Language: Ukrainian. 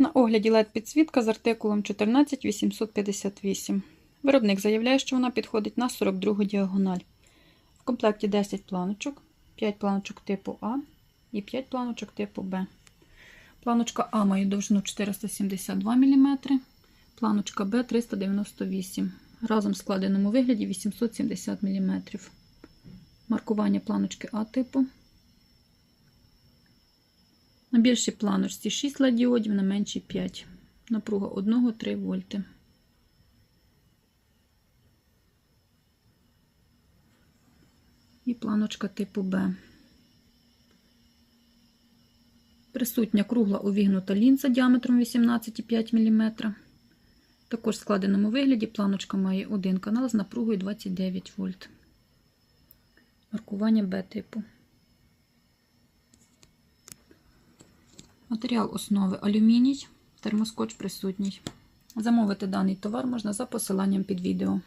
На огляді LED підсвітка з артикулом 14858. Виробник заявляє, що вона підходить на 42 діагональ. В комплекті 10 планочок, 5 планочок типу А і 5 планочок типу Б. Планочка А має довжину 472 мм, планочка Б 398 Разом в складеному вигляді 870 мм. Маркування планочки А типу. На більшій планочці 6 ладіодів, на меншій 5. Напруга 1-3 вольти. І планочка типу Б. Присутня кругла увігнута лінза діаметром 18,5 мм. Також в складеному вигляді планочка має один канал з напругою 29 вольт. Маркування Б типу. Матеріал основи алюміній, термоскоч присутній. Замовити даний товар можна за посиланням під відео.